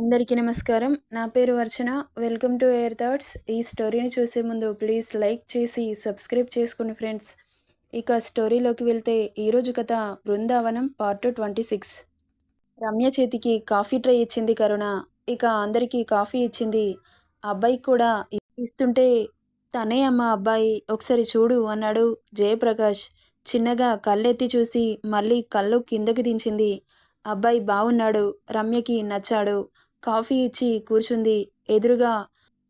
అందరికీ నమస్కారం. నా పేరు Archana welcome to air thoughts. ఈ స్టోరీని చూసే ముందు ప్లీజ్ లైక్ చేసి సబ్స్క్రైబ్ చేసుకోండి ఫ్రెండ్స్. ఇక స్టోరీలోకి వెళ్తే ఈరోజు కథ Brindavanam part twenty six. Ramya చేతికి కాఫీ ట్రై ఇచ్చింది కరుణ. ఇక అందరికీ కాఫీ ఇచ్చింది. అబ్బాయికి కూడా ఇస్తుంటే తనే అమ్మ అబ్బాయి ఒకసారి చూడు అన్నాడు జయప్రకాష్. చిన్నగా కళ్ళెత్తి చూసి మళ్ళీ కళ్ళు కిందకి దించింది. అబ్బాయి బాగున్నాడు రమ్యకి నచ్చాడు. కాఫీ ఇచ్చి కూర్చుంది. ఎదురుగా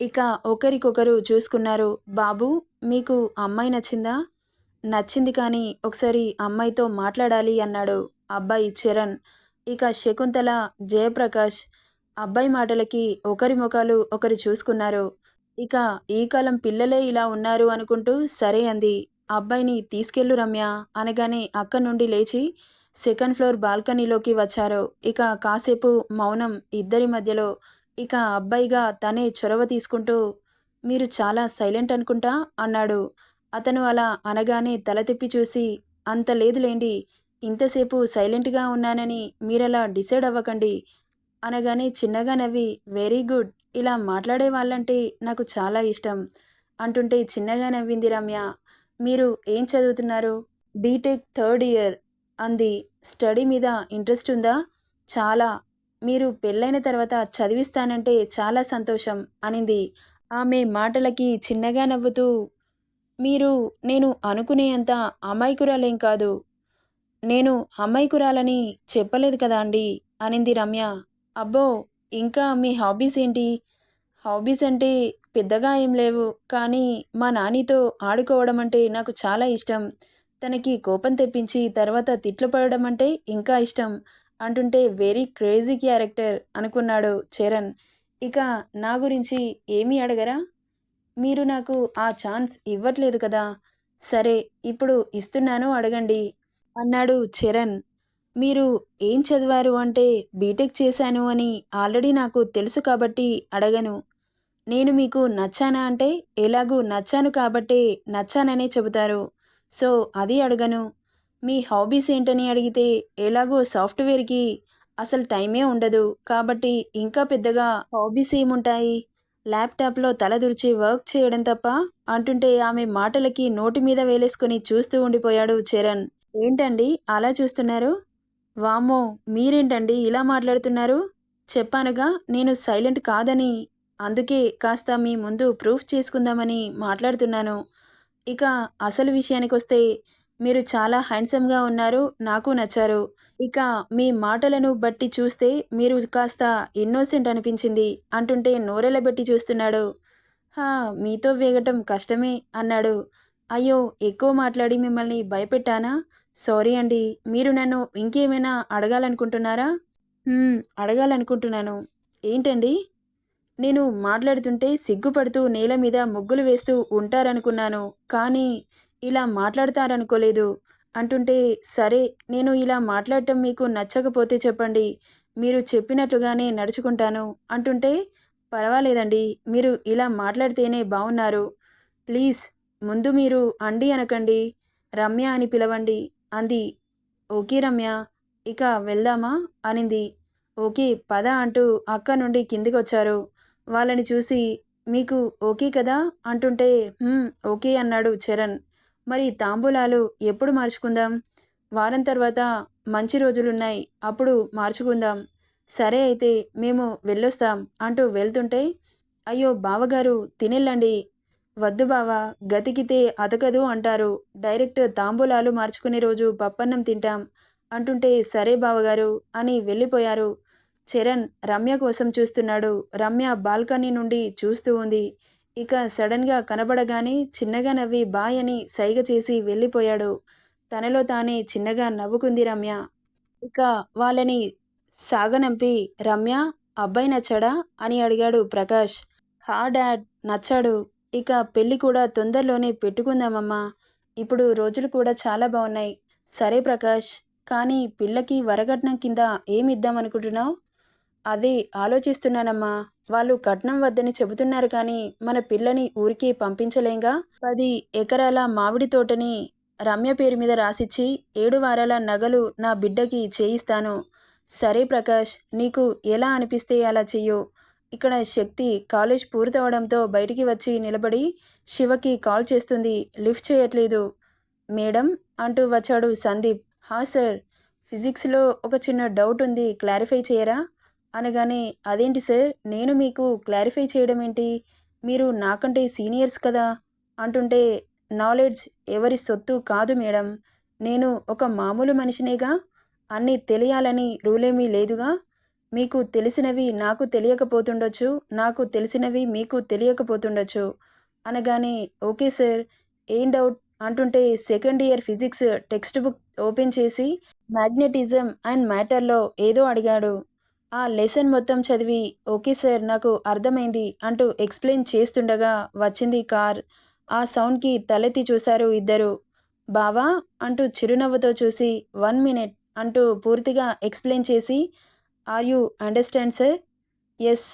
ఇక ఒకరికొకరు చూసుకున్నారు. బాబు మీకు అమ్మాయి నచ్చిందా? నచ్చింది కానీ ఒకసారి అమ్మాయితో మాట్లాడాలి అన్నాడు అబ్బాయి చరణ్. ఇక శకుంతల జయప్రకాష్ అబ్బాయి మాటలకి ఒకరి ముఖాలు ఒకరు చూసుకున్నారు. ఇక ఈ కాలం పిల్లలే ఇలా ఉన్నారు అనుకుంటూ సరే అంది. అబ్బాయిని తీసుకెళ్ళు రమ్య అనగానే అక్కడి నుండి లేచి సెకండ్ ఫ్లోర్ బాల్కనీలోకి వచ్చారు. ఇక కాసేపు మౌనం ఇద్దరి మధ్యలో. ఇక అబ్బాయిగా తనే చొరవ తీసుకుంటూ మీరు చాలా సైలెంట్ అనుకుంటా? అన్నాడు. అతను అలా అనగానే తల తిప్పి చూసి అంత లేదులేండి. ఇంతసేపు సైలెంట్గా ఉన్నానని మీరలా డిసైడ్ అవ్వకండి. అనగానే చిన్నగా నవ్వి వెరీ గుడ్. ఇలా మాట్లాడే వాళ్ళంటే నాకు చాలా ఇష్టం అంటుంటే చిన్నగా నవ్వింది రమ్య. మీరు ఏం చదువుతున్నారు? BTech third year. అంది. స్టడీ మీద ఇంట్రెస్ట్ ఉందా? చాలా. మీరు పెళ్ళైన తర్వాత చదివిస్తానంటే చాలా సంతోషం అనింది. ఆమె మాటలకి చిన్నగా నవ్వుతూ మీరు నేను అనుకునేంత అమాయకురాలేం కాదు. నేను అమాయకురాలని చెప్పలేదు కదా అండి? అనింది రమ్య. అబ్బో ఇంకా మీ హాబీస్ ఏంటి? హాబీస్ అంటే పెద్దగా ఏం లేవు కానీ మా నానితో ఆడుకోవడం అంటే నాకు చాలా ఇష్టం. తనకి కోపం తెప్పించి తర్వాత తిట్లు పడడం అంటే ఇంకా ఇష్టం అంటుంటే వెరీ క్రేజీ క్యారెక్టర్ అనుకున్నాడు చరణ్. ఇక నా గురించి ఏమీ అడగరా? మీరు నాకు ఆ ఛాన్స్ ఇవ్వట్లేదు కదా. సరే ఇప్పుడు ఇస్తున్నాను అడగండి అన్నాడు చరణ్. మీరు ఏం చదివారు అంటే బీటెక్ చేశాను అని ఆల్రెడీ నాకు తెలుసు కాబట్టి అడగను. నేను మీకు నచ్చానా అంటే ఎలాగూ నచ్చాను కాబట్టే నచ్చాననే చెబుతారు. సో అది అడగను. మీ హాబీస్ ఏంటని అడిగితే ఎలాగో సాఫ్ట్వేర్కి అసలు టైమే ఉండదు. కాబట్టి ఇంకా పెద్దగా హాబీస్ ఏముంటాయి? ల్యాప్టాప్లో తలదుర్చి వర్క్ చేయడం తప్ప అంటుంటే ఆమె మాటలకి నోటి మీద వేలేసుకొని చూస్తూ ఉండిపోయాడు చరణ్. ఏంటండి? అలా చూస్తున్నారు? వామ్మో! మీరేంటండి ఇలా మాట్లాడుతున్నారు? చెప్పానుగా నేను సైలెంట్ కాదని అందుకే కాస్త మీ ముందు ప్రూఫ్ చేసుకుందామని మాట్లాడుతున్నాను. ఇక అసలు విషయానికి వస్తే మీరు చాలా హ్యాండ్సమ్గా ఉన్నారు నాకు నచ్చారు. ఇక మీ మాటలను బట్టి చూస్తే మీరు కాస్త ఇన్నోసెంట్ అనిపించింది అంటుంటే నోరెళ్ళబెట్టి చూస్తున్నాడు. హా మీతో వేగటం కష్టమే అన్నాడు. అయ్యో ఎక్కువ మాట్లాడి మిమ్మల్ని భయపెట్టానా? సారీ అండి మీరు నన్ను ఇంకేమైనా అడగాలనుకుంటున్నారా? "హ్మ్, అడగాలనుకుంటున్నాను. ఏంటండి? నేను మాట్లాడుతుంటే సిగ్గుపడుతూ నేల మీద ముగ్గులు వేస్తూ ఉంటారనుకున్నాను. కానీ ఇలా మాట్లాడతారనుకోలేదు. అంటుంటే సరే నేను ఇలా మాట్లాడటం మీకు నచ్చకపోతే చెప్పండి. మీరు చెప్పినట్లుగానే నడుచుకుంటాను. అంటుంటే పర్వాలేదండి మీరు ఇలా మాట్లాడితేనే బాగున్నారు ప్లీజ్ ముందు మీరు అండి అనకండి. రమ్య అని పిలవండి. అంది. ఓకే రమ్య ఇక వెళ్దామా? అనింది. ఓకే పద అంటూ అక్క నుండి కిందికొచ్చారు. వాళ్ళని చూసి మీకు ఓకే కదా? అంటుంటే ఓకే అన్నాడు చరణ్. మరి తాంబూలాలు ఎప్పుడు మార్చుకుందాం? వారం తర్వాత మంచి రోజులున్నాయి అప్పుడు మార్చుకుందాం. సరే అయితే మేము వెళ్ళొస్తాం అంటూ వెళ్తుంటే అయ్యో బావగారు తినెళ్ళండి. వద్దు బావా గతికితే అతకదు అంటారు. డైరెక్ట్ తాంబూలాలు మార్చుకునే రోజు పప్పన్నం తింటాం అంటుంటే సరే బావగారు అని వెళ్ళిపోయారు. చరణ్ రమ్య కోసం చూస్తున్నాడు. రమ్య బాల్కనీ నుండి చూస్తూ ఉంది. ఇక సడన్గా కనబడగానే చిన్నగా నవ్వి బాయ్ అని సైగ చేసి వెళ్ళిపోయాడు. తనలో తానే చిన్నగా నవ్వుకుంది రమ్య. ఇక వాళ్ళని సాగనంపి రమ్య అబ్బాయి నచ్చాడా? అని అడిగాడు ప్రకాష్. హా డాడ్ నచ్చాడు. ఇక పెళ్ళి కూడా తొందరలోనే పెట్టుకుందామమ్మా. ఇప్పుడు రోజులు కూడా చాలా బాగున్నాయి. సరే ప్రకాష్ కానీ పిల్లకి వరకట్నం కింద ఏమి ఇద్దామనుకుంటున్నావు అది ఆలోచిస్తున్నానమ్మా. వాళ్ళు కట్నం వద్దని చెబుతున్నారు కానీ మన పిల్లని ఊరికి పంపించలేంగా? పది ఎకరాల మామిడి తోటని రమ్య పేరు మీద రాసిచ్చి ఏడు వారాల నగలు నా బిడ్డకి చేయిస్తాను. సరే ప్రకాష్ నీకు ఎలా అనిపిస్తే అలా చెయ్యు. ఇక్కడ శక్తి కాలేజ్ పూర్తవడంతో బయటికి వచ్చి నిలబడి శివకి కాల్ చేస్తుంది. లిఫ్ట్ చేయట్లేదు. మేడం అంటూ వచ్చాడు సందీప్. హా సార్ ఫిజిక్స్లో ఒక చిన్న డౌట్ ఉంది. క్లారిఫై చేయరా? అనగానే అదేంటి సార్? నేను మీకు క్లారిఫై చేయడం ఏంటి? మీరు నాకంటే సీనియర్స్ కదా? అంటుంటే నాలెడ్జ్ ఎవరి సొత్తు కాదు మేడం. నేను ఒక మామూలు మనిషినేగా? అన్నీ తెలియాలని రూలేమీ లేదుగా? మీకు తెలిసినవి నాకు తెలియకపోతుండొచ్చు. నాకు తెలిసినవి మీకు తెలియకపోతుండొచ్చు. అనగానే ఓకే సార్. ఏం డౌట్? అంటుంటే second year physics text book open చేసి మ్యాగ్నెటిజం అండ్ మ్యాటర్లో ఏదో అడిగాడు. ఆ లెసన్ మొత్తం చదివి ఓకే సార్ నాకు అర్థమైంది అంటూ ఎక్స్ప్లెయిన్ చేస్తుండగా వచ్చింది కార్. ఆ సౌండ్కి తలెత్తి చూశారు ఇద్దరు. బావా అంటూ చిరునవ్వుతో చూసి వన్ మినిట్ అంటూ పూర్తిగా ఎక్స్ప్లెయిన్ చేసి are you understand sir? Yes.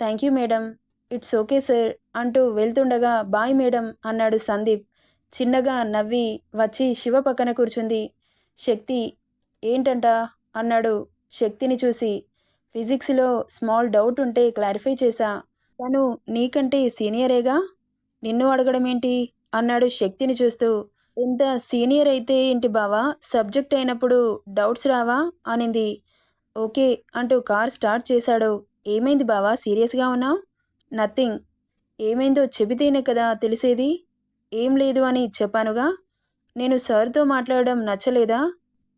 Thank you madam. It's okay sir అంటూ వెళ్తుండగా బాయ్ మేడం అన్నాడు సందీప్. చిన్నగా నవ్వి వచ్చి శివ పక్కన కూర్చుంది. శక్తి ఏంటంట? అన్నాడు శక్తిని చూసి. ఫిజిక్స్లో స్మాల్ డౌట్ ఉంటే క్లారిఫై చేశా. తను నీకంటే సీనియరేగా? నిన్ను అడగడం ఏంటి అన్నాడు శక్తిని చూస్తూ. ఇంత సీనియర్ అయితే ఏంటి బావా? సబ్జెక్ట్ అయినప్పుడు డౌట్స్ రావా? అనింది. ఓకే అంటూ కార్ స్టార్ట్ చేశాడు. ఏమైంది బావా? సీరియస్గా ఉన్నావు? నథింగ్. ఏమైందో చెబితేనే కదా తెలిసేది? ఏం లేదు అని చెప్పానుగా? నేను సార్తో మాట్లాడడం నచ్చలేదా?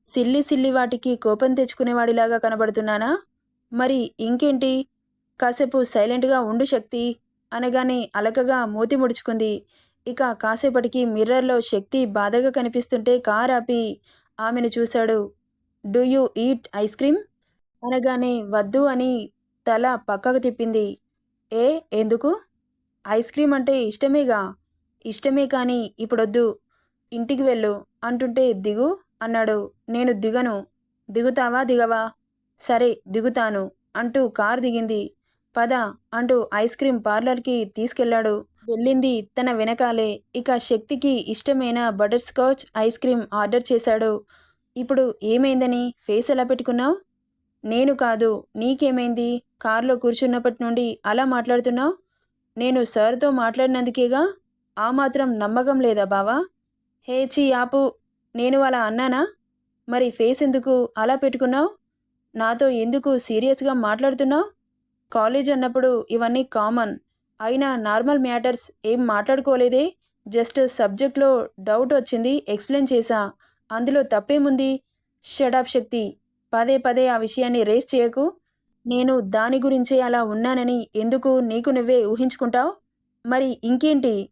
సిల్లి సిల్లి వాటికి కోపం తెచ్చుకునేవాడిలాగా కనబడుతున్నానా? మరి ఇంకేంటి? కాసేపు సైలెంట్గా ఉండు శక్తి అనగానే అలకగా మూతి ముడుచుకుంది. ఇక కాసేపటికి మిర్రర్లో శక్తి బాధగా కనిపిస్తుంటే కార్ ఆపి ఆమెను చూశాడు. Do you eat ice cream? అనగానే వద్దు అని తల పక్కకు తిప్పింది. ఏ? ఎందుకు? ఐస్ క్రీమ్ అంటే ఇష్టమేగా? ఇష్టమే కానీ ఇప్పుడొద్దు. ఇంటికి వెళ్ళు. అంటుంటే దిగు అన్నాడు. నేను దిగను. దిగుతావా? దిగవా? సరే దిగుతాను అంటూ కార్ దిగింది. పద అంటూ ఐస్ క్రీమ్ పార్లర్కి తీసుకెళ్ళాడు వెళ్ళింది తన వెనకాలే. ఇక శక్తికి ఇష్టమైన butter scotch ice cream order చేశాడు. ఇప్పుడు ఏమైందని ఫేస్ ఎలా పెట్టుకున్నావు? నేను కాదు నీకేమైంది? కారులో కూర్చున్నప్పటి నుండి అలా మాట్లాడుతున్నావు? నేను సార్తో మాట్లాడినందుకేగా? ఆ మాత్రం నమ్మకం లేదా బావా? హే చీ ఆపు నేను అలా అన్నానా? మరి ఫేస్ ఎందుకు అలా పెట్టుకున్నావు? నాతో ఎందుకు సీరియస్గా మాట్లాడుతున్నావు? కాలేజ్ అన్నప్పుడు ఇవన్నీ కామన్. అయినా నార్మల్ మ్యాటర్స్ ఏం మాట్లాడుకోలేదే? జస్ట్ సబ్జెక్ట్లో డౌట్ వచ్చింది ఎక్స్ప్లెయిన్ చేశా. అందులో తప్పేముంది? Shut up Shakti. పదే పదే ఆ విషయాన్ని రేస్ చేయకు. నేను దాని గురించే అలా ఉన్నానని ఎందుకు నీకు నువ్వే ఊహించుకుంటావు? మరి ఇంకేంటి?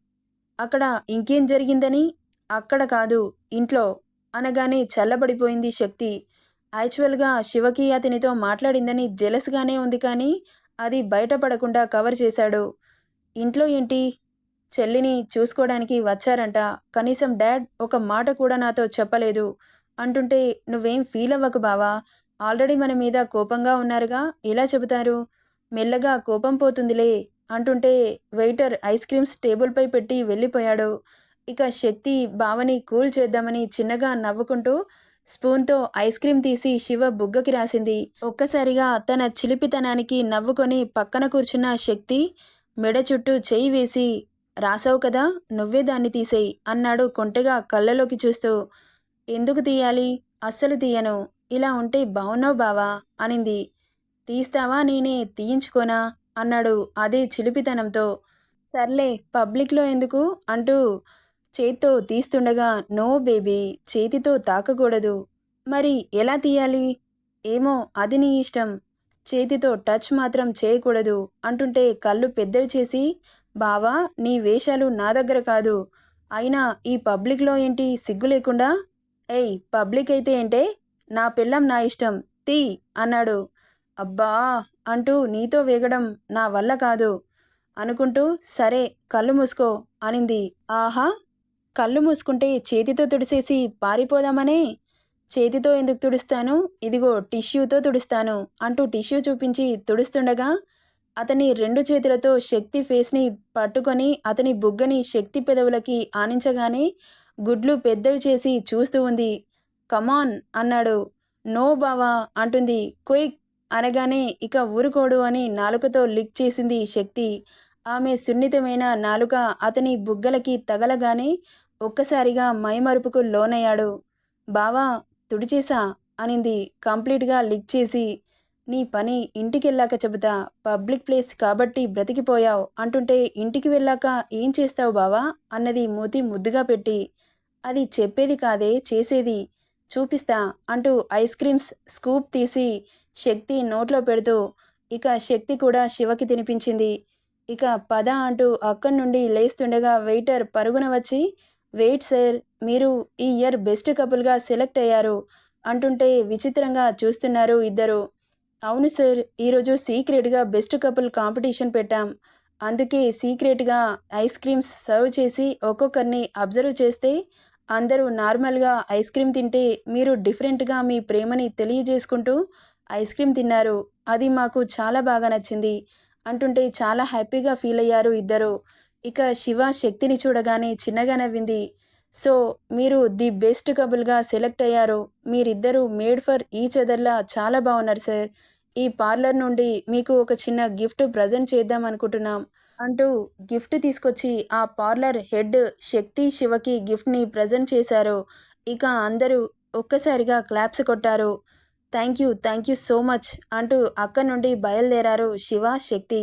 అక్కడ ఇంకేం జరిగిందని? అక్కడ కాదు ఇంట్లో. అనగానే చల్లబడిపోయింది శక్తి. యాక్చువల్గా శివకి అతనితో మాట్లాడిందని జెలస్గానే ఉంది కానీ అది బయటపడకుండా కవర్ చేశాడు. ఇంట్లో ఏంటి? చెల్లిని చూసుకోవడానికి వచ్చారంట. కనీసం డాడ్ ఒక మాట కూడా నాతో చెప్పలేదు. అంటుంటే నువ్వేం ఫీల్ అవ్వకు బావా. ఆల్రెడీ మన మీద కోపంగా ఉన్నారుగా. ఎలా చెబుతారు? మెల్లగా కోపం పోతుందిలే అంటుంటే వెయిటర్ ఐస్ క్రీమ్స్ టేబుల్పై పెట్టి వెళ్ళిపోయాడు. ఇక శక్తి బావని కూల్ చేద్దామని చిన్నగా నవ్వుకుంటూ స్పూన్తో ఐస్ క్రీమ్ తీసి శివ బుగ్గకి రాసింది. ఒక్కసారిగా తన చిలిపితనానికి నవ్వుకొని పక్కన కూర్చున్న శక్తి మెడ చుట్టూ చేయి వేసి రాసావు కదా నువ్వే దాన్ని తీసేయి అన్నాడు కొంటెగా కళ్ళలోకి చూస్తూ. ఎందుకు తీయాలి? అస్సలు తీయను. ఇలా ఉంటే బావున్నావు బావా అనింది. తీస్తావా నేనే తీయించుకోనా అన్నాడు అదే చిలిపితనంతో. సర్లే పబ్లిక్లో ఎందుకు? అంటూ చేత్తో తీస్తుండగా నో బేబీ చేతితో తాకకూడదు. మరి ఎలా తీయాలి? ఏమో అది నీ ఇష్టం. చేతితో టచ్ మాత్రం చేయకూడదు అంటుంటే కళ్ళు పెద్దవి చేసి బావా నీ వేషాలు నా దగ్గర కాదు. అయినా ఈ పబ్లిక్లో ఏంటి సిగ్గు లేకుండా? ఏయ్ పబ్లిక్ అయితే ఏంటే? నా పిల్లం నా ఇష్టం. తీ అన్నాడు. అబ్బా అంటూ నీతో వేగడం నా వల్ల కాదు. అనుకుంటూ సరే కళ్ళు మూసుకో అనింది. ఆహా! కళ్ళు మూసుకుంటే చేతితో తుడిసేసి పారిపోదామనే. చేతితో ఎందుకు తుడుస్తాను? ఇదిగో టిష్యూతో తుడుస్తాను అంటూ టిష్యూ చూపించి తుడుస్తుండగా అతని రెండు చేతులతో శక్తి ఫేస్ని పట్టుకొని అతని బుగ్గని శక్తి పెదవులకి ఆనించగానే గుడ్లు పెద్దవి చేసి చూస్తూ ఉంది. కమాన్ అన్నాడు. నో బావా అంటుంది. క్విక్ అనగానే ఇక ఊరుకోడు అని నాలుకతో లిక్ చేసింది శక్తి. ఆమె సున్నితమైన నాలుక అతని బుగ్గలకి తగలగానే ఒక్కసారిగా మైమరుపుకు లోనయ్యాడు. బావా తుడిచేసా అనింది. కంప్లీట్గా లిక్ చేసి నీ పని ఇంటికి వెళ్ళాక చెబుతా. పబ్లిక్ ప్లేస్ కాబట్టి బ్రతికిపోయావు. అంటుంటే ఇంటికి వెళ్ళాక ఏం చేస్తావు బావా? అన్నది మూతి ముద్దుగా పెట్టి అది చెప్పేది కాదే చేసేది. చూపిస్తా అంటూ ఐస్ క్రీమ్స్ స్కూప్ తీసి శక్తి నోట్లో పెడుతూ ఇక శక్తి కూడా శివకి తినిపించింది. ఇక పద అంటూ అక్కడి నుండి లేస్తుండగా వెయిటర్ పరుగున వచ్చి వెయిట్ సార్ మీరు ఈ ఇయర్ బెస్ట్ కపుల్గా సెలెక్ట్ అయ్యారు అంటుంటే విచిత్రంగా చూస్తున్నారు ఇద్దరు. అవును సార్ ఈరోజు సీక్రెట్గా బెస్ట్ కపుల్ కాంపిటీషన్ పెట్టాం. అందుకే సీక్రెట్గా ఐస్ క్రీమ్స్ సర్వ్ చేసి ఒక్కొక్కరిని అబ్జర్వ్ చేస్తే అందరూ నార్మల్గా ఐస్ క్రీమ్ తింటే మీరు డిఫరెంట్గా మీ ప్రేమని తెలియజేసుకుంటూ ఐస్ క్రీమ్ తిన్నారు. అది మాకు చాలా బాగా నచ్చింది అంటుంటే చాలా హ్యాపీగా ఫీల్ అయ్యారు ఇద్దరు. ఇక శివ శక్తిని చూడగానే చిన్నగా నవ్వింది. సో మీరు ది బెస్ట్ కపుల్గా సెలెక్ట్ అయ్యారు. మీరిద్దరూ మేడ్ ఫర్ ఈచ్ అదర్లా చాలా బాగున్నారు సార్. ఈ పార్లర్ నుండి మీకు ఒక చిన్న గిఫ్ట్ ప్రజెంట్ చేద్దాం అనుకుంటున్నాం అంటూ గిఫ్ట్ తీసుకొచ్చి ఆ పార్లర్ హెడ్ శక్తి శివకి గిఫ్ట్ని ప్రజెంట్ చేశారు. ఇక అందరూ ఒక్కసారిగా క్లాప్స్ కొట్టారు. Thank you thank you so much అంటూ అక్కడ నుండి బయలుదేరారు శివ శక్తి.